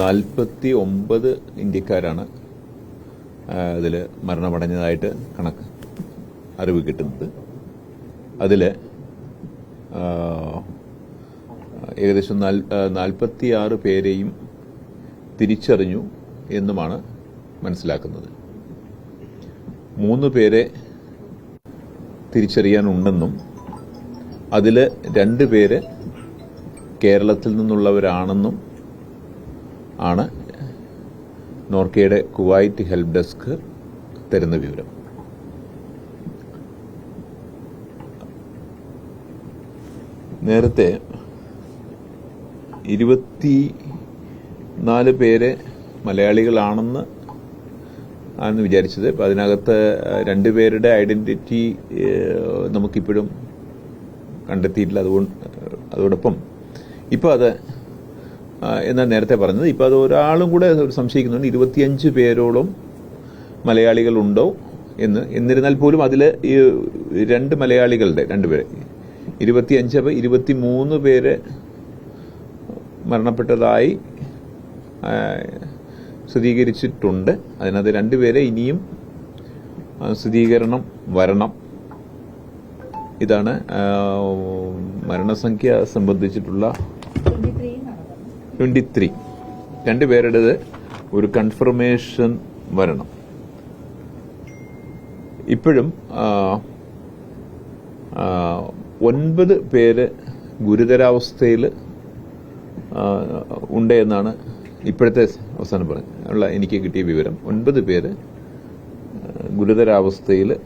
നാൽപ്പത്തി ഒമ്പത് ഇന്ത്യക്കാരാണ് ഇതിൽ മരണമടഞ്ഞതായിട്ട് കണക്ക് അറിവ് കിട്ടുന്നത്. അതിൽ ഏകദേശം നാൽപ്പത്തി ആറ് പേരെയും തിരിച്ചറിഞ്ഞു എന്നുമാണ് മനസ്സിലാക്കുന്നത്. മൂന്ന് പേരെ തിരിച്ചറിയാനുണ്ടെന്നും അതിൽ രണ്ട് പേര് കേരളത്തിൽ നിന്നുള്ളവരാണെന്നും ആണ് നോർക്കയുടെ കുവൈറ്റ് ഹെൽപ്പ് ഡെസ്ക് തരുന്ന വിവരം. നേരത്തെ ഇരുപത്തി നാല് പേര് മലയാളികളാണെന്ന് ആണെന്ന് വിചാരിച്ചത്. അപ്പം അതിനകത്ത് രണ്ടുപേരുടെ ഐഡന്റിറ്റി നമുക്കിപ്പോഴും കണ്ടെത്തിയിട്ടില്ല. അതുകൊണ്ട് അതോടൊപ്പം ഇപ്പോൾ അത് എന്നാണ് നേരത്തെ പറഞ്ഞത്. ഇപ്പോൾ അത് ഒരാളും കൂടെ സംശയിക്കുന്നുണ്ട്. ഇരുപത്തിയഞ്ച് പേരോളം മലയാളികളുണ്ടോ എന്ന്. എന്നിരുന്നാൽ പോലും അതിൽ ഈ രണ്ട് മലയാളികളുടെ രണ്ടുപേരെ ഇരുപത്തിയഞ്ച് അപ്പോൾ ഇരുപത്തി മൂന്ന് പേര് മരണപ്പെട്ടതായി സ്ഥിരീകരിച്ചിട്ടുണ്ട്. അതിനകത്ത് രണ്ടുപേരെ ഇനിയും സ്ഥിരീകരണം വരണം. ഇതാണ് മരണസംഖ്യ സംബന്ധിച്ചിട്ടുള്ള ട്വന്റി ത്രീ രണ്ടുപേരുടേത് ഒരു കൺഫർമേഷൻ വരണം. ഇപ്പോഴും ഒൻപത് പേര് ഗുരുതരാവസ്ഥയിൽ ഉണ്ട് എന്നാണ് ഇപ്പോഴത്തെ അവസാനം പറഞ്ഞ ഉള്ള എനിക്ക് കിട്ടിയ വിവരം. ഒൻപത് പേര് ഗുരുതരാവസ്ഥയിൽ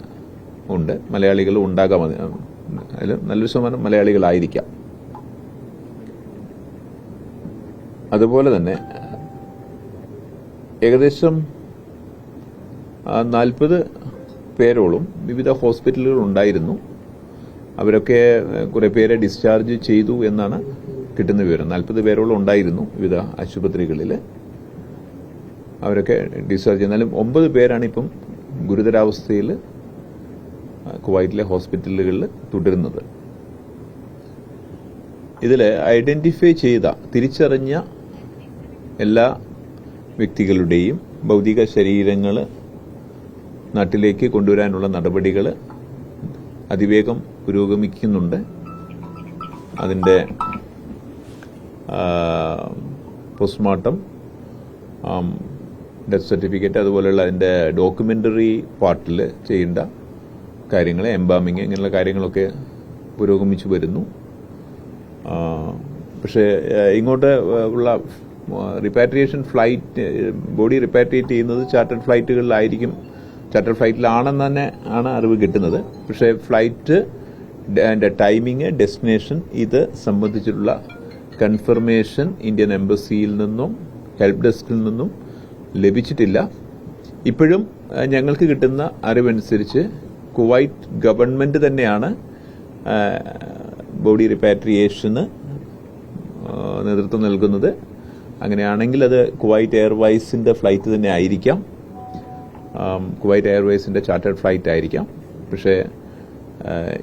ഉണ്ട്. മലയാളികൾ ഉണ്ടാകാമതി അതിൽ നല്ലൊരു ശതമാനം മലയാളികളായിരിക്കാം. അതുപോലെ തന്നെ ഏകദേശം നാൽപ്പത് പേരോളം വിവിധ ഹോസ്പിറ്റലുകൾ ഉണ്ടായിരുന്നു അവരൊക്കെ കുറെ പേരെ ഡിസ്ചാർജ് ചെയ്തു എന്നാണ് കിട്ടുന്ന വിവരം. നാൽപ്പത് പേരോളം ഉണ്ടായിരുന്നു വിവിധ ആശുപത്രികളിൽ അവരൊക്കെ ഡിസ്ചാർജ് എന്നാലും ഒമ്പത് പേരാണ് ഇപ്പം ഗുരുതരാവസ്ഥയിൽ കുവൈറ്റിലെ ഹോസ്പിറ്റലുകളിൽ തുടരുന്നത്. ഇതിൽ ഐഡന്റിഫൈ ചെയ്ത തിരിച്ചറിഞ്ഞ എല്ലാ വ്യക്തികളുടെയും ഭൗതിക ശരീരങ്ങൾ നാട്ടിലേക്ക് കൊണ്ടുവരാനുള്ള നടപടികൾ അതിവേഗം പുരോഗമിക്കുന്നുണ്ട്. അതിന്റെ പോസ്റ്റ്മോർട്ടം ഡെത്ത് സർട്ടിഫിക്കറ്റ് അതുപോലെയുള്ള അതിന്റെ ഡോക്യുമെന്ററി പാർട്ടിൽ ചെയ്യേണ്ട കാര്യങ്ങൾ എംബാമിങ് ഇങ്ങനെയുള്ള കാര്യങ്ങളൊക്കെ പുരോഗമിച്ചു വരുന്നു. പക്ഷേ ഇങ്ങോട്ട് ഉള്ള റിപ്പാട്രിയേഷൻ ഫ്ലൈറ്റ് ബോഡി റിപ്പാട്രിയേറ്റ് ചെയ്യുന്നത് ചാർട്ടേഡ് ഫ്ലൈറ്റുകളിലായിരിക്കും ചാർട്ടർ ഫ്ലൈറ്റിലാണെന്ന് തന്നെ ആണ് അറിവ് കിട്ടുന്നത്. പക്ഷേ ഫ്ലൈറ്റ് ടൈമിങ് ഡെസ്റ്റിനേഷൻ ഇത് സംബന്ധിച്ചിട്ടുള്ള കൺഫർമേഷൻ ഇന്ത്യൻ എംബസിയിൽ നിന്നും ഹെൽപ്പ് ഡെസ്കിൽ നിന്നും ലഭിച്ചിട്ടില്ല. ഇപ്പോഴും ഞങ്ങൾക്ക് കിട്ടുന്ന അറിവനുസരിച്ച് കുവൈറ്റ് ഗവൺമെന്റ് തന്നെയാണ് ബോഡി റിപ്പാട്രിയേഷന് നേതൃത്വം നൽകുന്നത്. അങ്ങനെയാണെങ്കിൽ അത് കുവൈറ്റ് എയർവൈസിന്റെ ഫ്ലൈറ്റ് തന്നെ ആയിരിക്കാം. കുവൈറ്റ് എയർവേസിന്റെ ചാർട്ടേഡ് ഫ്ലൈറ്റ് ആയിരിക്കാം. പക്ഷേ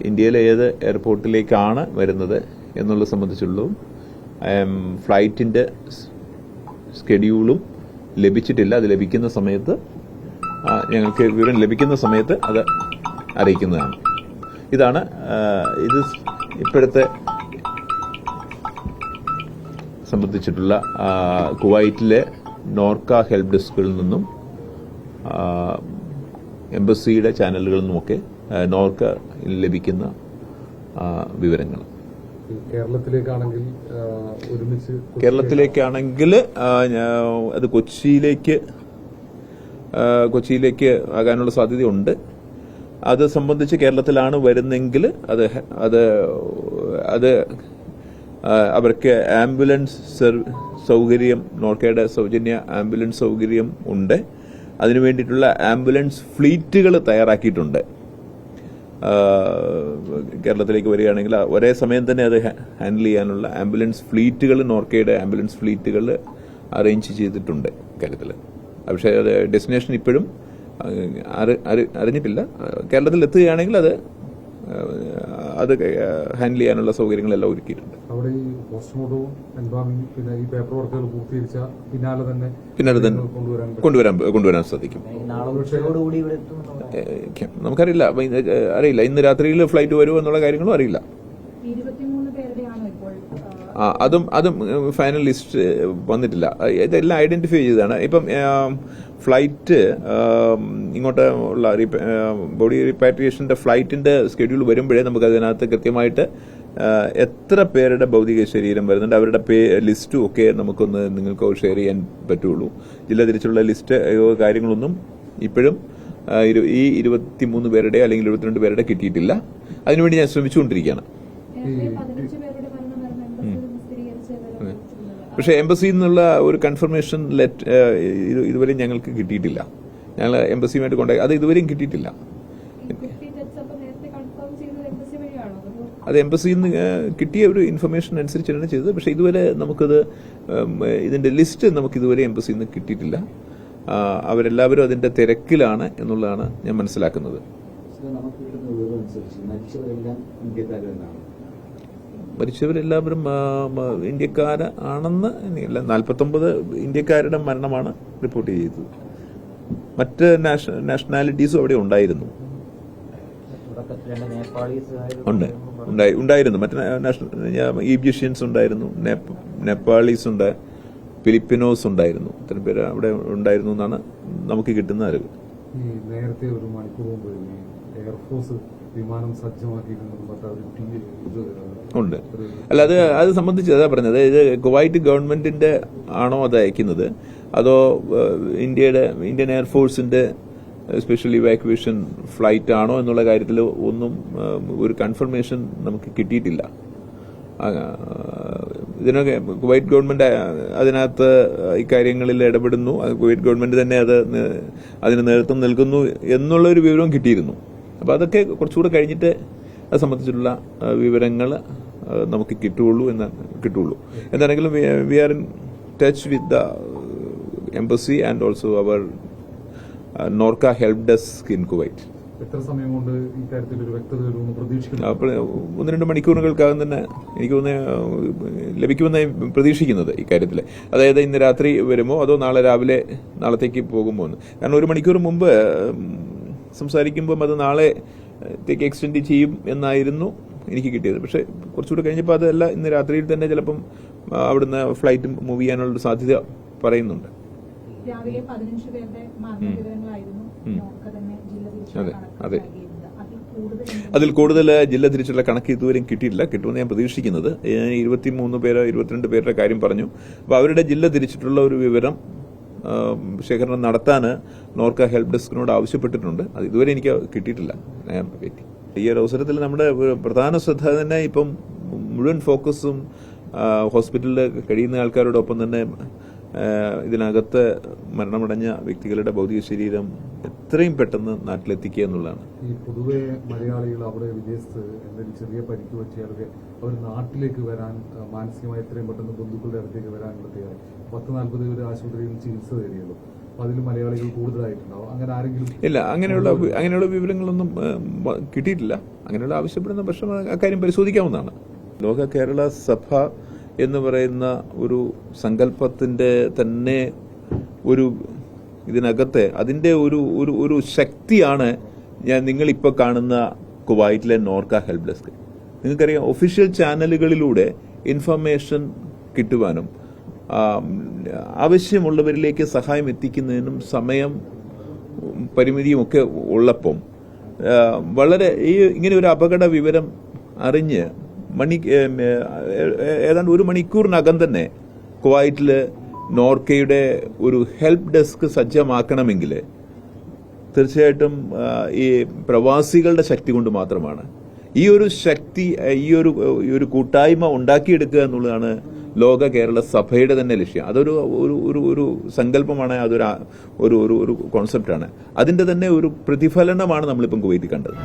ഇന്ത്യയിലെ ഏത് എയർപോർട്ടിലേക്കാണ് വരുന്നത് എന്നുള്ളത് സംബന്ധിച്ചുള്ളതും ഫ്ലൈറ്റിന്റെ സ്കെഡ്യൂളും ലഭിച്ചിട്ടില്ല. അത് ലഭിക്കുന്ന സമയത്ത് ഞങ്ങൾക്ക് വിവരം ലഭിക്കുന്ന സമയത്ത് അത് അറിയിക്കുന്നതാണ്. ഇതാണ് ഇത് ഇപ്പോഴത്തെ സംബന്ധിച്ചിട്ടുള്ള കുവൈറ്റിലെ നോർക്ക ഹെൽപ്പ് ഡെസ്കുകളിൽ നിന്നും എംബസിയുടെ ചാനലുകളിൽ നിന്നുമൊക്കെ നോർക്ക ലഭിക്കുന്ന വിവരങ്ങൾ. കേരളത്തിലേക്കാണെങ്കിൽ ഒരുമിച്ച് കേരളത്തിലേക്കാണെങ്കിൽ അത് കൊച്ചിയിലേക്ക് കൊച്ചിയിലേക്ക് ആകാനുള്ള സാധ്യതയുണ്ട്. അത് സംബന്ധിച്ച് കേരളത്തിലാണ് വരുന്നെങ്കിൽ അത് അത് അത് അവർക്ക് ആംബുലൻസ് സൗകര്യം നോർക്കയുടെ സൗജന്യ ആംബുലൻസ് സൗകര്യം ഉണ്ട്. അതിനു വേണ്ടിയിട്ടുള്ള ആംബുലൻസ് ഫ്ലീറ്റുകൾ തയ്യാറാക്കിയിട്ടുണ്ട്. കേരളത്തിലേക്ക് വരികയാണെങ്കിൽ ഒരേ സമയം തന്നെ അത് ഹാൻഡിൽ ചെയ്യാനുള്ള ആംബുലൻസ് ഫ്ലീറ്റുകൾ നോർക്കയുടെ ആംബുലൻസ് ഫ്ലീറ്റുകൾ അറേഞ്ച് ചെയ്തിട്ടുണ്ട് കേരളത്തിൽ. പക്ഷേ അത് ഡെസ്റ്റിനേഷൻ ഇപ്പോഴും അറിഞ്ഞിട്ടില്ല. കേരളത്തിൽ എത്തുകയാണെങ്കിൽ അത് അത് ഹാൻഡിൽ ചെയ്യാനുള്ള സൗകര്യങ്ങളെല്ലാം ഒരുക്കിയിട്ടുണ്ട്. അവിടെ ഈ പോസ്റ്റ്മോർട്ടവും എൻബാമിങ് പിന്നെ ഈ പേപ്പർ വർക്കുകൾ പൂർത്തീകരിച്ച പിന്നാലെ തന്നെ പിന്നാലെ തന്നെ കൊണ്ടുവരാൻ കൊണ്ടുവരാൻ സാധിക്കും. നമുക്കറിയില്ല. അറിയില്ല. ഇന്ന് രാത്രിയിൽ ഫ്ലൈറ്റ് വരുമോ എന്നുള്ള കാര്യങ്ങളും അറിയില്ല. അതും അതും ഫൈനൽ ലിസ്റ്റ് വന്നിട്ടില്ല. ഇതെല്ലാം ഐഡന്റിഫൈ ചെയ്തതാണ്. ഇപ്പം ഫ്ലൈറ്റ് ഇങ്ങോട്ട് ഉള്ള ബോഡി റിപ്പാട്രിയേഷന്റെ ഫ്ലൈറ്റിന്റെ സ്കെഡ്യൂൾ വരുമ്പോഴേ നമുക്ക് അതിനകത്ത് കൃത്യമായിട്ട് എത്ര പേരുടെ ഭൗതിക ശരീരം വരുന്നുണ്ട് അവരുടെ പേ ലിസ്റ്റും ഒക്കെ നമുക്കൊന്ന് നിങ്ങൾക്ക് ഷെയർ ചെയ്യാൻ പറ്റുള്ളൂ. ജില്ല തിരിച്ചുള്ള ലിസ്റ്റ് കാര്യങ്ങളൊന്നും ഇപ്പോഴും ഈ ഇരുപത്തി ഇരുപത്തിമൂന്ന് പേരുടെ അല്ലെങ്കിൽ ഇരുപത്തിരണ്ട് പേരുടെ കിട്ടിയിട്ടില്ല. അതിനുവേണ്ടി ഞാൻ ശ്രമിച്ചുകൊണ്ടിരിക്കുകയാണ് നേരത്തെ പതിനഞ്ച് പേരുടെ മരണം നടന്ന എംബസിയിൽ നിന്ന് സ്ഥിരീകരിച്ചതല്ലേ വിളിച്ചിരുന്നത്? പക്ഷെ എംബസിയിൽ നിന്നുള്ള ഒരു കൺഫർമേഷൻ ലെറ്റ് ഇതുവരെ ഞങ്ങൾക്ക് കിട്ടിയിട്ടില്ല. ഞങ്ങൾ എംബസിയുമായിട്ട് കോണ്ടാക്ട് അത് ഇതുവരെയും കിട്ടിയിട്ടില്ല. അത് എംബസിയിൽ നിന്ന് കിട്ടിയ ഒരു ഇൻഫർമേഷൻ അനുസരിച്ചാണ് ചെയ്തത്. പക്ഷേ ഇതുവരെ നമുക്കത് ഇതിന്റെ ഇതിന്റെ ലിസ്റ്റ് നമുക്ക് ഇതുവരെ എംബസിയിൽ നിന്ന് കിട്ടിയിട്ടില്ല. അവരെല്ലാവരും അതിന്റെ തിരക്കിലാണ് എന്നുള്ളതാണ് ഞാൻ മനസ്സിലാക്കുന്നത്. നമുക്ക് കിട്ടുന്ന വിവരം അനുസരിച്ച് മരിച്ചവരെല്ലാം ഇന്ത്യക്കാർ തന്നെയാണ് മരിച്ചവരെല്ലാവരും ഇന്ത്യക്കാരാണെന്ന് ആണെന്ന് നാൽപ്പത്തൊമ്പത് ഇന്ത്യക്കാരുടെ മരണമാണ് റിപ്പോർട്ട് ചെയ്തത്. മറ്റ് നാഷ- നാഷണാലിറ്റീസും അവിടെ ഉണ്ടായിരുന്നു. ഉണ്ട്. ഉണ്ടായി ഉണ്ടായിരുന്നു. മറ്റ് നാഷണൽ ഈജിപ്ഷ്യൻസ് ഉണ്ടായിരുന്നു നേപ്പാളീസ് ഉണ്ട് ഫിലിപ്പിനോസ് ഉണ്ടായിരുന്നു. ഇത്തരം പേര് അവിടെ ഉണ്ടായിരുന്നു എന്നാണ് നമുക്ക് കിട്ടുന്ന അറിവ്. നേരത്തെ ഒരു മണിക്കൂർ മുമ്പ് എയർഫോഴ്സ് വിമാനം സജ്ജമാക്കിയിട്ടുണ്ടെന്ന് ഉണ്ട്. അല്ല അത് അത് സംബന്ധിച്ച് അതാ പറഞ്ഞത്. ഇത് കുവൈറ്റ് ഗവൺമെന്റിന്റെ ആണോ അത് അയക്കുന്നത്? അതോ ഇന്ത്യയുടെ ഇന്ത്യൻ എയർഫോഴ്സിന്റെ സ്പെഷ്യൽ ഇവാക്യുവേഷൻ ഫ്ലൈറ്റ് ആണോ എന്നുള്ള കാര്യത്തിൽ ഒന്നും ഒരു കൺഫർമേഷൻ നമുക്ക് കിട്ടിയിട്ടില്ല. ഇതിനൊക്കെ കുവൈറ്റ് ഗവൺമെന്റ് അതിനകത്ത് ഇക്കാര്യങ്ങളിൽ ഇടപെടുന്നു. കുവൈറ്റ് ഗവൺമെന്റ് തന്നെ അത് അതിന് നേതൃത്വം നൽകുന്നു എന്നുള്ള ഒരു വിവരവും കിട്ടിയിരുന്നു. അപ്പൊ അതൊക്കെ കുറച്ചുകൂടെ കഴിഞ്ഞിട്ട് അത് സംബന്ധിച്ചിട്ടുള്ള വിവരങ്ങൾ നമുക്ക് കിട്ടുകയുള്ളൂ എന്ന് കിട്ടുകയുള്ളൂ. എന്താണെങ്കിലും we are in touch with the embassy and also our NORKA help desk in Kuwait എത്ര സമയം കൊണ്ട് ഒരു വ്യക്തത വരുമെന്ന് പ്രതീക്ഷിക്കുന്നു? അപ്പോൾ ഒന്ന് രണ്ട് മണിക്കൂറുകൾക്കകം തന്നെ എനിക്ക് ഒന്ന് ലഭിക്കുമെന്ന് പ്രതീക്ഷിക്കുന്നത് ഇക്കാര്യത്തിൽ അതായത് ഇന്ന് രാത്രി വരുമോ അതോ നാളെ രാവിലെ നാളത്തേക്ക് പോകുമോ എന്ന്. കാരണം ഒരു മണിക്കൂർ മുമ്പ് സംസാരിക്കുമ്പം അത് നാളെത്തേക്ക് എക്സ്റ്റെൻഡ് ചെയ്യും എന്നായിരുന്നു എനിക്ക് കിട്ടിയത്. പക്ഷേ കുറച്ചുകൂടെ കഴിഞ്ഞപ്പോൾ അതല്ല ഇന്ന് രാത്രിയിൽ തന്നെ ചിലപ്പം അവിടുന്ന് ഫ്ലൈറ്റ് മൂവ് ചെയ്യാനുള്ള സാധ്യത പറയുന്നുണ്ട്. രാവിലെ പതിനഞ്ച് പേരുടെ മരണവിവരങ്ങളായിരുന്നു അതെ, അതെ. അതിൽ കൂടുതൽ ജില്ല തിരിച്ചുള്ള കണക്ക് ഇതുവരെയും കിട്ടിയിട്ടില്ല. കിട്ടുമെന്ന് ഞാൻ പ്രതീക്ഷിക്കുന്നത്. ഞാൻ ഇരുപത്തിമൂന്ന് പേരോ ഇരുപത്തിരണ്ട് പേരുടെ കാര്യം പറഞ്ഞു. അപ്പോൾ അവരുടെ ജില്ല തിരിച്ചിട്ടുള്ള ഒരു വിവരം ശേഖരണം നടത്താൻ നോർക്ക ഹെൽപ്പ് ഡെസ്കിനോട് ആവശ്യപ്പെട്ടിട്ടുണ്ട് അത് ഇതുവരെ എനിക്ക് കിട്ടിയിട്ടില്ല. ഈ ഒരു അവസരത്തിൽ നമ്മുടെ പ്രധാന ശ്രദ്ധ തന്നെ ഇപ്പം മുഴുവൻ ഫോക്കസും ഹോസ്പിറ്റലിൽ കഴിയുന്ന ആൾക്കാരോടൊപ്പം തന്നെ ഇതിനകത്ത് മരണമടഞ്ഞ വ്യക്തികളുടെ ഭൗതിക ശരീരം എത്രയും പെട്ടെന്ന് നാട്ടിലെത്തിക്കുക എന്നുള്ളതാണ്. ഈ പൊതുവെ മലയാളികൾ അവിടെ വിദേശത്ത് എന്തെങ്കിലും ചെറിയ പരിക്ക് പറ്റിയാലൊക്കെ അവർ നാട്ടിലേക്ക് വരാൻ മാനസികമായി എത്രയും പെട്ടെന്ന് ബന്ധുക്കളുടെ അടുത്തേക്ക് വരാനുള്ള തയ്യാറായി പത്ത് നാൽപ്പത് പേര് ആശുപത്രിയിൽ ചികിത്സ ആരെങ്കിലും ഇല്ല അങ്ങനെയുള്ള അങ്ങനെയുള്ള വിവരങ്ങളൊന്നും കിട്ടിയിട്ടില്ല. അങ്ങനെയുള്ള ആവശ്യപ്പെടുന്ന പക്ഷം അക്കാര്യം പരിശോധിക്കാവുന്നതാണ്. ലോക കേരള സഭ എന്ന് പറയുന്ന ഒരു സങ്കല്പത്തിന്റെ തന്നെ ഒരു ഇതിനകത്തെ അതിന്റെ ഒരു ഒരു ഒരു ശക്തിയാണ് ഞാൻ നിങ്ങളിപ്പോൾ കാണുന്ന കുവൈറ്റിലെ നോർക്ക ഹെൽപ്പ് ഡെസ്ക്. നിങ്ങൾക്കറിയാം ഒഫീഷ്യൽ ചാനലുകളിലൂടെ ഇൻഫർമേഷൻ കിട്ടുവാനും ആവശ്യമുള്ളവരിലേക്ക് സഹായം എത്തിക്കുന്നതിനും സമയം പരിമിതിയുമൊക്കെ ഉള്ളപ്പം വളരെ ഈ ഇങ്ങനെ ഒരു അപകട വിവരം അറിഞ്ഞ് മണി ഏതാണ്ട് ഒരു മണിക്കൂറിനകം തന്നെ കുവൈറ്റിൽ നോർക്കയുടെ ഒരു ഹെൽപ്പ് ഡെസ്ക് സജ്ജമാക്കണമെങ്കിൽ തീർച്ചയായിട്ടും ഈ പ്രവാസികളുടെ ശക്തി കൊണ്ട് മാത്രമാണ്. ഈ ഒരു ശക്തി ഈ ഒരു ഈ ഒരു കൂട്ടായ്മ ഉണ്ടാക്കിയെടുക്കുക എന്നുള്ളതാണ് ലോക കേരള സഭയുടെ തന്നെ ലക്ഷ്യം. അതൊരു ഒരു ഒരു ഒരു സങ്കല്പമാണ് അതൊരു ഒരു ഒരു കോൺസെപ്റ്റാണ് അതിന്റെ തന്നെ ഒരു പ്രതിഫലനമാണ് നമ്മളിപ്പം കുവൈറ്റിൽ കണ്ടത്.